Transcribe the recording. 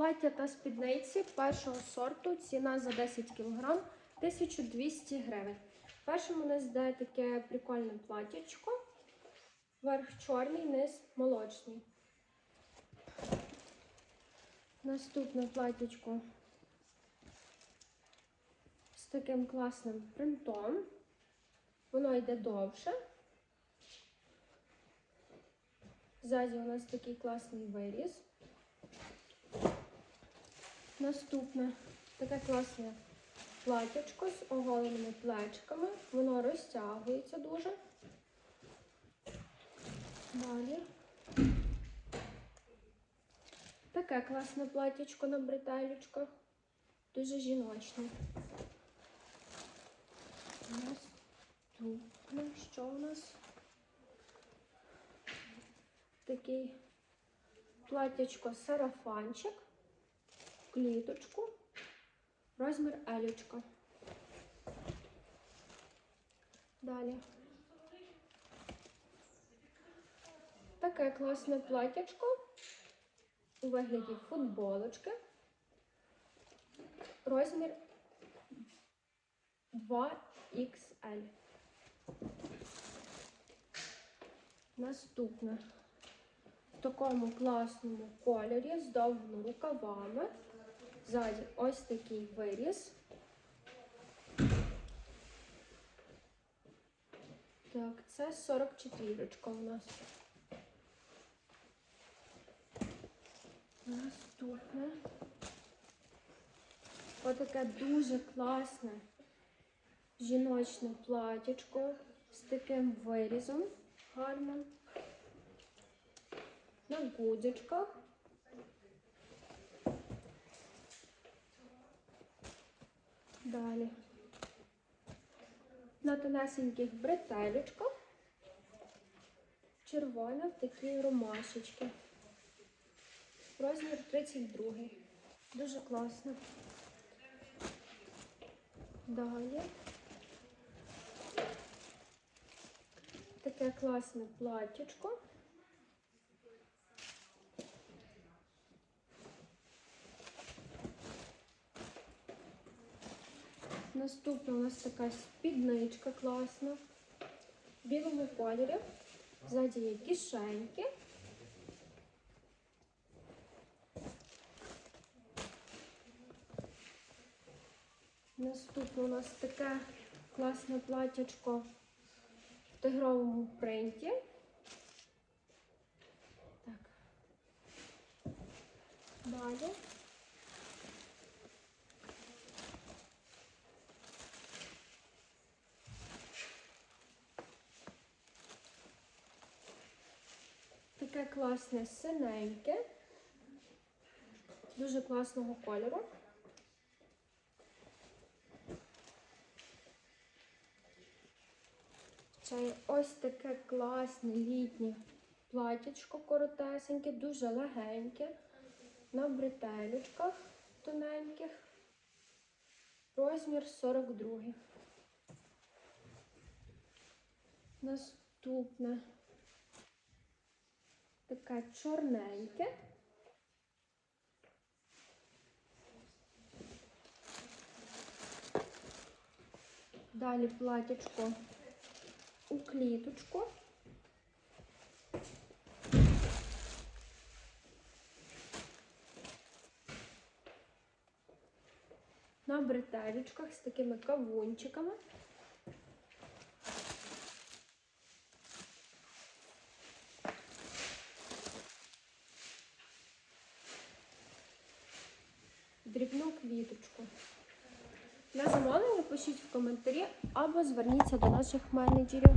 Плаття та спідниці першого сорту, ціна за 10 кг 1200 гривень. Першим у нас йде таке прикольне платтячко. Верх чорний, низ молочний. Наступне платтячко з таким класним принтом. Воно йде довше. Ззаді у нас такий класний виріз. Наступне таке класне платячко з оголеними плечками. Воно розтягується дуже. Далі. Таке класне платячко на бретелечках. Дуже жіночне. Наступне, що у нас? Такий платячко сарафанчик, кліточку, розмір елючка. Далі. Таке класне платячко у вигляді футболочки. Розмір 2XL. Наступне в такому класному кольорі з довгими рукавами. Ззаді ось такий виріз. Так, це 44 у нас. Наступне. Отаке дуже класне жіночне платічко з таким вирізом гарним. На гудзичках. Далі. На тонесеньких бретелечках. Червона в такі ромашечки. Розмір 32. Дуже класно. Далі. Таке класне платтячко. Наступна у нас така спідничка класна. В білому кольорі. Ззаді є кишеньки. Наступне у нас таке класне платтячко в тигровому принті. Так. Далі. Таке класне синеньке, дуже класного кольору. Ще ось таке класне літнє платячко коротесеньке, дуже легеньке, на бретелечках тоненьких. Розмір 42. Наступне таке чорненьке. Далі платячко у кліточку. На бретелечках з такими кавунчиками. Дрібну квіточку. На замовлення пишіть в коментарі або зверніться до наших менеджерів.